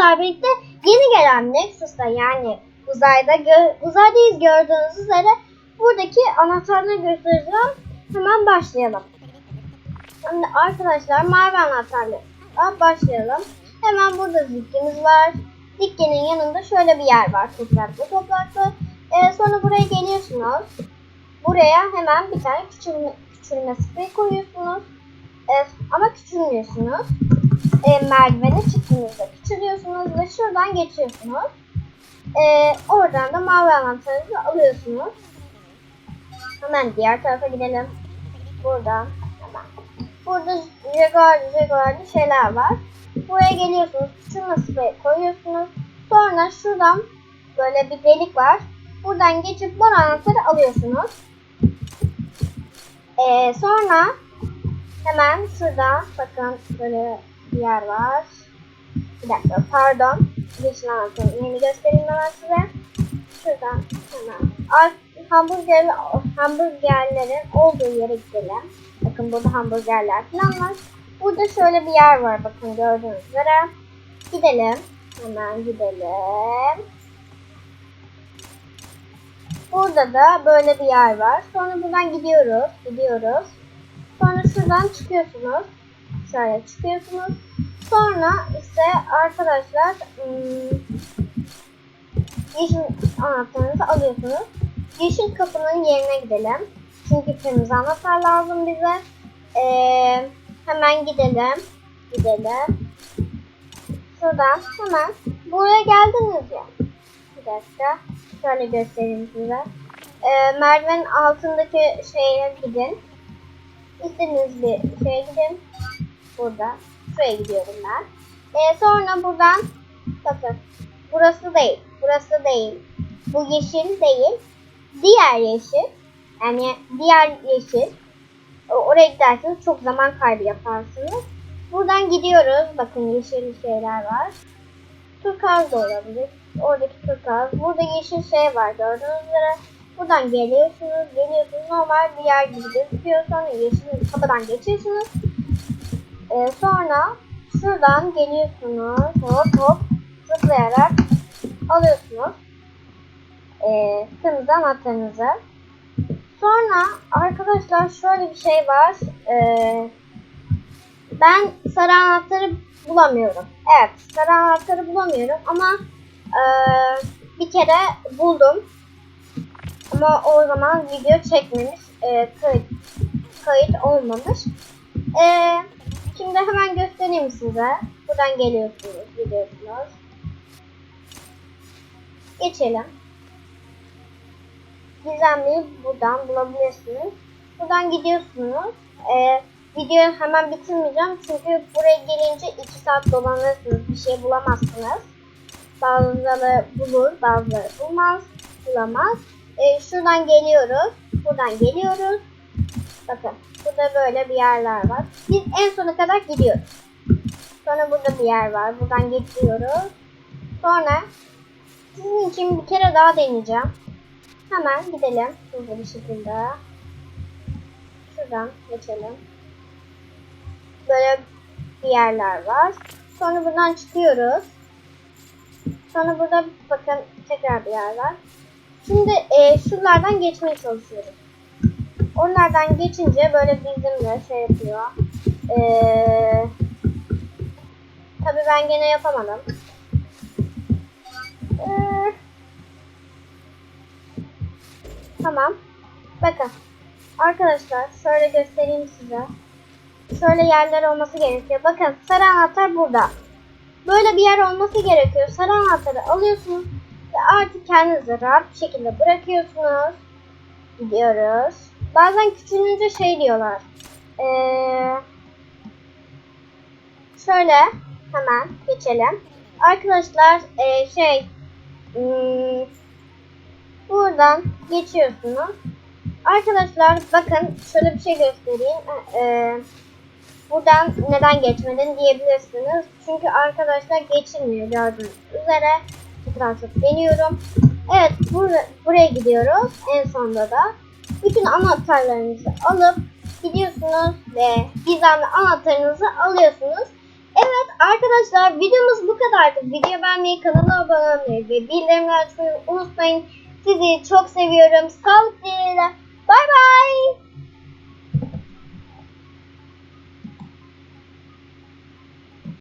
Nexus'lar birlikte yeni gelen Nexus'la yani uzayda gö uzaydayız gördüğünüz üzere buradaki anahtarları göstereceğim. Hemen başlayalım. Şimdi arkadaşlar mavi anahtarla başlayalım. Hemen burada zikkimiz var. Dikkenin yanında şöyle bir yer var. Topraklı topraklı. Ee, sonra buraya geliyorsunuz. Buraya hemen bir tane küçülme, küçülme spreyi koyuyorsunuz. Ee, ama küçülmüyorsunuz. Ee, merdivene çıktığınızda küçülüyorsunuz ve şuradan geçiyorsunuz. Ee, oradan da mavi anahtarınızı alıyorsunuz. Hemen diğer tarafa gidelim. Buradan hemen. Burada Jaguar, Jaguar'lı şeyler var. Buraya geliyorsunuz. Küçülme spreyi koyuyorsunuz. Sonra şuradan böyle bir delik var. Buradan geçip mor anahtarı alıyorsunuz. Ee, sonra hemen şurada bakın böyle bir yer var. Bir dakika pardon. Yeşil anahtarı yeni göstereyim hemen size. Şuradan hemen. Ar hamburger, hamburgerlerin olduğu yere gidelim. Bakın burada hamburgerler falan var. Burada şöyle bir yer var bakın gördüğünüz üzere. Gidelim. Hemen gidelim. Burada da böyle bir yer var. Sonra buradan gidiyoruz. Gidiyoruz. Sonra şuradan çıkıyorsunuz. Şöyle çıkıyorsunuz. Sonra ise arkadaşlar hmm, yeşil anahtarınızı alıyorsunuz. Yeşil kapının yerine gidelim. Çünkü kırmızı anahtar lazım bize. Ee, hemen gidelim. Gidelim. Şuradan hemen buraya geldiniz ya. Bir dakika. Şöyle göstereyim size. Ee, merdivenin altındaki şeye gidin. İstediğiniz bir şeye gidin. Burada. Şuraya gidiyorum ben. Ee, sonra buradan bakın. Burası değil. Burası değil. Bu yeşil değil. Diğer yeşil. Yani diğer yeşil. Oraya giderseniz çok zaman kaybı yaparsınız. Buradan gidiyoruz. Bakın yeşil şeyler var. Turkaz da olabilir. Oradaki turkaz. Burada yeşil şey var gördüğünüz üzere. Buradan geliyorsunuz, geliyorsunuz. Normal bir yer gibi gözüküyor. Sonra yeşil kapıdan geçiyorsunuz. Ee, sonra şuradan geliyorsunuz. Hop hop zıplayarak alıyorsunuz. Ee, kırmızı anahtarınızı. Sonra arkadaşlar şöyle bir şey var. Ee, ben sarı anahtarı bulamıyorum. Evet sarı anahtarı bulamıyorum ama eee, bir kere buldum. Ama o zaman video çekmemiş. eee, kayıt, kayıt olmamış. Eee, şimdi hemen göstereyim size. Buradan geliyorsunuz, gidiyorsunuz. Geçelim. Gizemliyi buradan bulabilirsiniz. Buradan gidiyorsunuz. Ee, videoyu hemen bitirmeyeceğim çünkü buraya gelince 2 saat dolanırsınız. Bir şey bulamazsınız. Bazıları bulur, bazıları bulmaz, bulamaz. Ee, şuradan geliyoruz. Buradan geliyoruz. Bakın burada böyle bir yerler var. Biz en sona kadar gidiyoruz. Sonra burada bir yer var. Buradan geçiyoruz. Sonra sizin için bir kere daha deneyeceğim. Hemen gidelim hızlı bir şekilde. Şuradan geçelim. Böyle bir yerler var. Sonra buradan çıkıyoruz. Sonra burada bakın tekrar bir yer var. Şimdi e, şuralardan geçmeye çalışıyoruz. Onlardan geçince böyle bizimle şey yapıyor. Ee, tabii ben gene yapamadım. Ee, Tamam. Bakın. Arkadaşlar şöyle göstereyim size. Şöyle yerler olması gerekiyor. Bakın sarı anahtar burada. Böyle bir yer olması gerekiyor. Sarı anahtarı alıyorsunuz ve artık kendinizi rahat bir şekilde bırakıyorsunuz. Gidiyoruz. Bazen küçülünce şey diyorlar. Ee, şöyle hemen geçelim. Arkadaşlar ee, şey hmm, Buradan geçiyorsunuz. Arkadaşlar bakın şöyle bir şey göstereyim. Ee, buradan neden geçmedin diyebilirsiniz. Çünkü arkadaşlar geçilmiyor gördüğünüz üzere. Çok deniyorum. Evet bur buraya gidiyoruz. En sonda da. Bütün anahtarlarınızı alıp gidiyorsunuz ve gizemli anahtarınızı alıyorsunuz. Evet arkadaşlar videomuz bu kadardı. Video beğenmeyi, kanala abone olmayı ve bildirimleri açmayı unutmayın. Sizi çok seviyorum. Sağlıklı yayınlar. Bay bay.